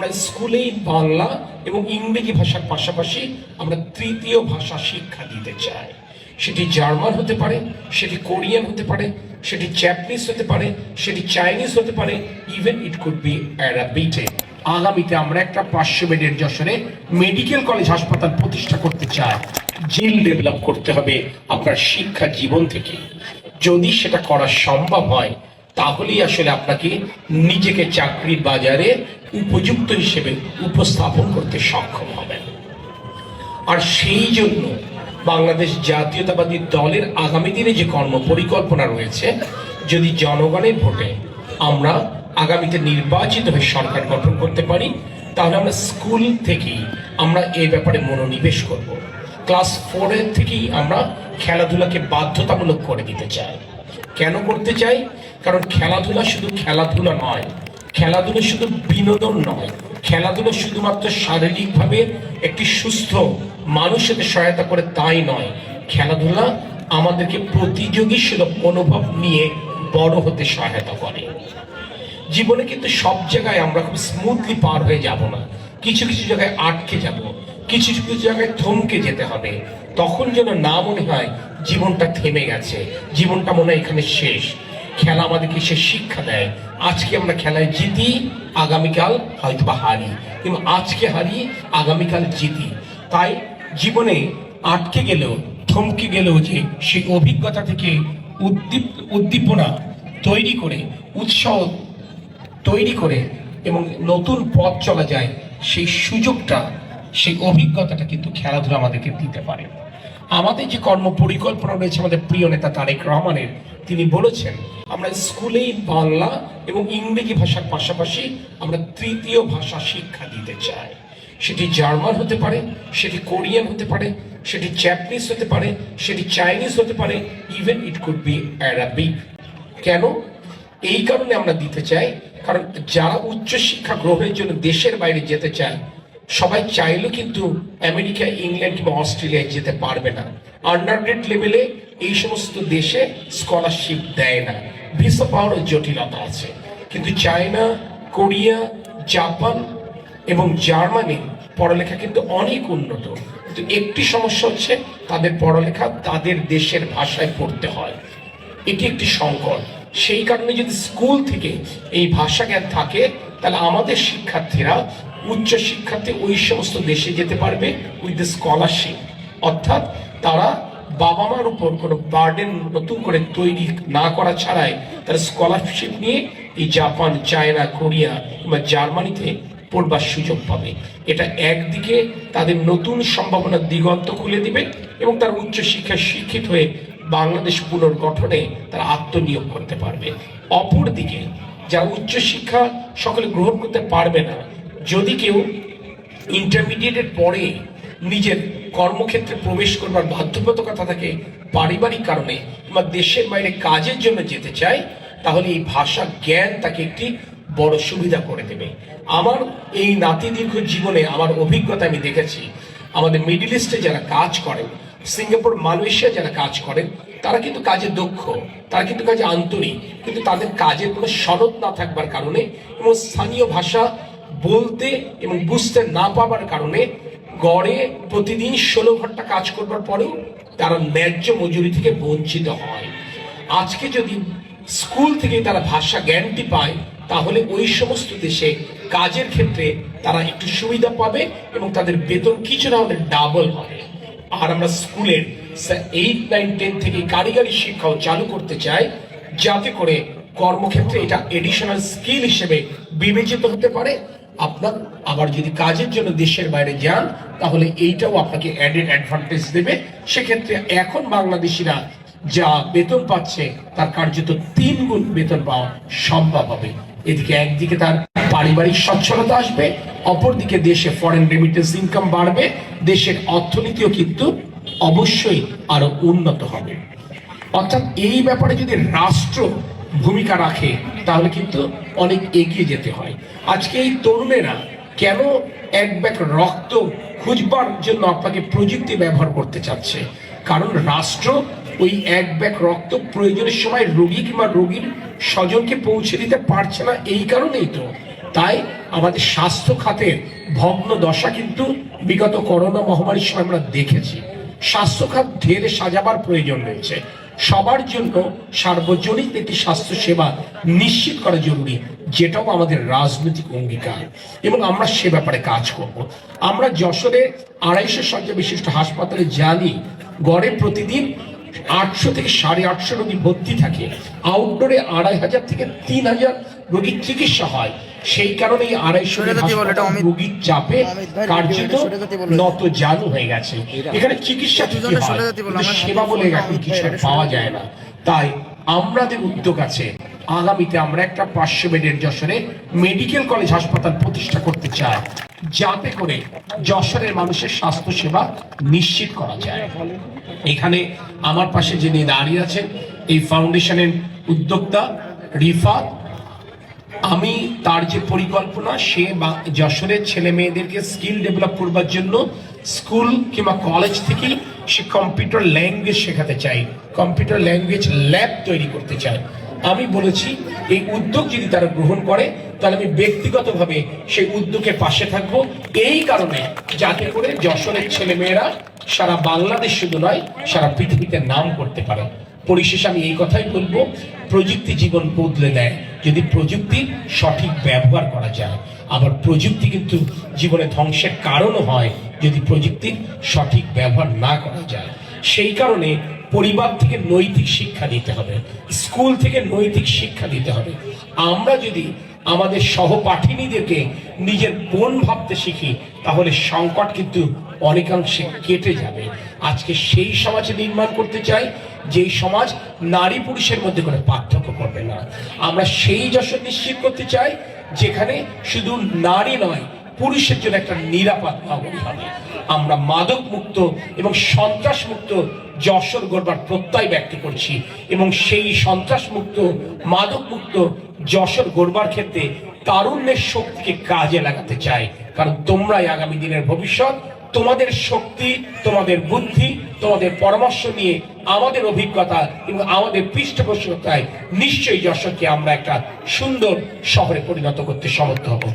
আমরা স্কুলেই বাংলা এবং ইংরেজি ভাষার পাশাপাশি আমরা তৃতীয় ভাষা শিক্ষা দিতে চাই। সেটি জার্মান হতে পারে, সেটি কোরিয়ান হতে পারে, সেটি চ্যাপনিস হতে পারে, সেটি চাইনিজ হতে পারে ইভেন ইট কুড বি অ্যারাবিটে আগামীতে আমরা একটা পাঁচশো বেডের যশোরে মেডিকেল কলেজ হাসপাতাল প্রতিষ্ঠা করতে চাই। জিল ডেভেলপ করতে হবে আপনার শিক্ষা জীবন থেকে। যদি সেটা করা সম্ভব হয়, তাহলেই আসলে আপনাকে নিজেকে চাকরির বাজারে উপযুক্ত হিসেবে উপস্থাপন করতে সক্ষম হবেন। আর সেই জন্য বাংলাদেশ জাতীয়তাবাদী দলের আগামী দিনে যে কর্ম পরিকল্পনা রয়েছে, যদি জনগণের ভোটে আমরা আগামীতে নির্বাচিত হয়ে সরকার গঠন করতে পারি, তাহলে আমরা স্কুল থেকেই আমরা এ ব্যাপারে মনোনিবেশ করব। ক্লাস ফোরের থেকেই আমরা খেলাধুলাকে বাধ্যতামূলক করে দিতে চাই। কেন করতে চাই? কারণ খেলাধুলা শুধু খেলাধুলা নয় খেলাধুলা শুধু বিনোদন নয়, খেলাধুলা শুধুমাত্র শারীরিকভাবে একটি সুস্থ মানুষের সহায়তা করে তাই নয়। খেলাধুলা আমাদেরকে প্রতিযোগী সুলভ মনোভাব নিয়ে বড় হতে সহায়তা করে। জীবনে কিন্তু সব জায়গায় আমরা খুব স্মুথলি পার হয়ে যাব না। কিছু কিছু জায়গায় আটকে যাব, কিছু কিছু জায়গায় থমকে যেতে হবে। তখন যেন না মনে হয় জীবনটা থেমে গেছে, জীবনটা মনে হয় এখানে শেষ। খেলা আমাদেরকে সে শিক্ষা দেয়। আজকে আমরা খেলায় জিতি, আগামীকাল হয়তো বা হারি। কিন্তু আজকে হারি, আগামীকাল জিতি। তাই জীবনে আটকে গেলেও, থমকে গেলেও যে সেই অভিজ্ঞতা থেকে উদ্দীপ, উদ্দীপনা তৈরি করে, উৎসাহ তৈরি করে এবং নতুন পথ চলা যায়, সেই সুযোগটা, সেই অভিজ্ঞতাটা কিন্তু খেলাধুলা আমাদেরকে দিতে পারে। আমাদের যে কর্ম পরিকল্পনা রয়েছে আমাদের প্রিয় নেতা তারেক রহমানের, তিনি বলেছেন, আমরা স্কুলেই বাংলা এবং ইংরেজি ভাষার পাশাপাশি আমরা তৃতীয় ভাষা শিক্ষা দিতে চাই। সেটি জার্মান হতে পারে, সেটি কোরিয়ান হতে পারে, সেটি চ্যাপনিস হতে পারে, সেটি চাইনিজ হতে পারে, even it could be Arabic. কেন? এই কারণে আমরা দিতে চাই, কারণ যারা উচ্চ শিক্ষা গ্রহণের জন্য দেশের বাইরে যেতে চায় সবাই চাইলেও কিন্তু আমেরিকা, ইংল্যান্ড কিংবা অস্ট্রেলিয়ায় যেতে পারবে না। আন্ডারগ্রেড লেভেলে এই সমস্ত দেশে স্কলারশিপ দেয় না। ভিসা পাওয়ারও জটিলতা আছে। কিন্তু চায়না, কোরিয়া, জাপান এবং জার্মানি পড়ালেখা কিন্তু অনেক উন্নত। কিন্তু একটি সমস্যা হচ্ছে তাদের পড়ালেখা তাদের দেশের ভাষায় পড়তে হয়। এটি একটি সংকট। সেই কারণে যদি স্কুল থেকে এই ভাষা জ্ঞান থাকে তাহলে আমাদের শিক্ষার্থীরা উচ্চ শিক্ষার্থী ওই সমস্ত দেশে যেতে পারবে উইথ স্কলারশিপ অর্থাৎ তারা বাবা মার উপর কোনো বার্ডেন নতুন করে তৈরি না করা ছাড়াই তারা স্কলারশিপ নিয়ে এই জাপান, চায়না, কোরিয়া কিংবা জার্মানিতে পড়বার সুযোগ পাবে। এটা একদিকে তাদের নতুন সম্ভাবনার দিগন্ত খুলে দিবে এবং তার উচ্চ শিক্ষায় শিক্ষিত হয়ে বাংলাদেশ পুনর্গঠনে তারা আত্মনিয়োগ করতে পারবে। অপরদিকে যারা উচ্চ শিক্ষা সকলে গ্রহণ করতে পারবে না। যদি কেউ ইন্টারমিডিয়েটের পরে নিজের কর্মক্ষেত্রে প্রবেশ করবার বাধ্যবাধকতা থাকে পারিবারিক কারণে বা দেশের বাইরে কাজের জন্য যেতে চায়, তাহলে এই ভাষা জ্ঞান তাকে একটি বড় সুবিধা করে দেবে। আমার এই নাতি দীর্ঘ জীবনে আমার অভিজ্ঞতা আমি দেখেছি। আমাদের মিডিল ইস্টে যারা কাজ করেন, সিঙ্গাপুর, মালয়েশিয়া যারা কাজ করেন তারা কিন্তু কাজে দক্ষ, তারা কিন্তু কাজে আন্তরিক, কিন্তু তাদের কাজে কোনো সনদ না থাকবার কারণে এবং স্থানীয় ভাষা বলতে এবং বুঝতে না পাবার কারণে গড়ে প্রতিদিন ষোলো ঘণ্টা কাজ করবার পরেও তারা ন্যায্য মজুরি থেকে বঞ্চিত হয়। আজকে যদি স্কুল থেকে তারা ভাষা জ্ঞানটি পায়, তাহলে ওই সমস্ত দেশে কাজের ক্ষেত্রে তারা একটু সুবিধা পাবে এবং তাদের বেতন কিছু না হলে ডাবল হবে। আর আমরা স্কুলের এইট নাইন টেন থেকে কারিগরি শিক্ষাও চালু করতে চাই যাতে করে কর্মক্ষেত্রে এটা এডিশনাল স্কিল হিসেবে বিবেচিত হতে পারে। আপনার আবার যদি কাজের জন্য দেশের বাইরে যান, তাহলে এইটাও আপনাকে অ্যাডেড অ্যাডভান্টেজ দেবে। সেক্ষেত্রে এখন বাংলাদেশিরা যা বেতন পাচ্ছে, তার কার্যত তিন গুণ বেতন পাওয়া সম্ভব হবে। এদিকে একদিকে তার পারিবারিক সচ্ছলতা আসবে, অপরদিকে দেশে ফরেন রেমিটেন্স ইনকাম বাড়বে, দেশের অর্থনীতিও কিন্তু অবশ্যই আরও উন্নত হবে। অর্থাৎ এই ব্যাপারে যদি রাষ্ট্র ভূমিকা রাখে, তাহলে কিন্তু অনেক এগিয়ে যেতে হয়। আজকে এই তরুণেরা কেন এক ব্যাগ রক্ত খুঁজবার জন্য আপনাকে প্রযুক্তি ব্যবহার করতে চাচ্ছে? কারণ রাষ্ট্র ওই এক ব্যাগ রক্ত প্রয়োজনের সময় রোগী কিংবা রোগীর স্বজনকে পৌঁছে দিতে পারছে না, এই কারণেই তো। তাই আমাদের স্বাস্থ্য খাতের ভগ্ন দশা কিন্তু বিগত করোনা মহামারীর সময় আমরা দেখেছি। স্বাস্থ্য খাত ঢেলে সাজাবার প্রয়োজন রয়েছে। সবার জন্য সার্বজনীন একটি স্বাস্থ্য সেবা নিশ্চিত করা জরুরি, যেটাও আমাদের রাজনৈতিক অঙ্গীকার। এবং আমরা সে ব্যাপারে কাজ করব। আমরা যশোরে আড়াইশো শয্যা বিশিষ্ট হাসপাতালে জানি, গড়ে প্রতিদিন আটশো থেকে সাড়ে আটশো রোগী ভর্তি থাকে। আউটডোরে আড়াই হাজার থেকে তিন হাজার রোগীর চিকিৎসা হয়। সেই কারণে আড়াইশো রোগীর চাপে কার্যত। নত জানু হয়ে গেছে। এখানে চিকিৎসা ঠিকই হয় সেবা বলে এখন কিছু পাওয়া যায় না। তাই আমাদের উদ্যোগ আছে আগামীতে আমরা একটা পাঁচশো বেডের যশোরে মেডিকেল কলেজ হাসপাতাল প্রতিষ্ঠা করতে চাই যাতে করে যশোরের মানুষের স্বাস্থ্য সেবা নিশ্চিত করা যায়। এখানে আমার পাশে যিনি দাঁড়িয়ে আছেন এই ফাউন্ডেশনের উদ্যোক্তা রিফাত আমি তার যে পরিকল্পনা, সে যশোরের ছেলে মেয়েদেরকে স্কিল ডেভেলপ করবার জন্য স্কুল কিংবা কলেজ থেকেই সে কম্পিউটার ল্যাঙ্গুয়েজ শেখাতে চাই কম্পিউটার ল্যাঙ্গুয়েজ ল্যাব তৈরি করতে চায়। আমি বলেছি, এই উদ্যোগ যদি তারা গ্রহণ করে, তাহলে আমি ব্যক্তিগতভাবে সেই উদ্যোগের পাশে থাকব। এই কারণে যাতে করে যশোরের ছেলে মেয়েরা সারা বাংলাদেশ শুধু নয়, সারা পৃথিবীতে নাম করতে পারে। পরিশেষে আমি এই কথাই বলব প্রযুক্তি জীবন বদলে দেয়। যদি প্রযুক্তির সঠিক ব্যবহার করা যায়, আবার প্রযুক্তি কিন্তু জীবনে ধ্বংসের কারণও হয় যদি প্রযুক্তির সঠিক ব্যবহার না করা যায়। সেই কারণে পরিবার থেকে নৈতিক শিক্ষা দিতে হবে, স্কুল থেকে নৈতিক শিক্ষা দিতে হবে। আমরা যদি আমাদের সহপাঠিনীদেরকে নিজের বোন ভাবতে শিখি, তাহলে সংকট কিন্তু অনেকাংশে কেটে যাবে। আজকে সেই সমাজ নির্মাণ করতে চাই, যেই সমাজ নারী পুরুষের মধ্যে কোনো পার্থক্য করবে না। আমরা সেই যশোর নিশ্চিত করতে চাই, যেখানে শুধু নারী নয়, পুরুষের জন্য একটা নিরাপদ নগরী হবে আমরা মাদক মুক্ত এবং সন্ত্রাস মুক্ত যশোর গড়বার প্রত্যয় ব্যক্ত করছি এবং সেই সন্ত্রাস মুক্ত মাদক মুক্ত যশোর গড়বার ক্ষেত্রে তারুণ্যের শক্তিকে কাজে লাগাতে চাই কারণ তোমরাই আগামী দিনের ভবিষ্যৎ। তোমাদের শক্তি, তোমাদের বুদ্ধি, তোমাদের পরামর্শ নিয়ে আমাদের অভিজ্ঞতা এবং আমাদের পৃষ্ঠপোষকতায় নিশ্চয়ই যশোরকে আমরা একটা সুন্দর শহরে পরিণত করতে সমর্থ হব।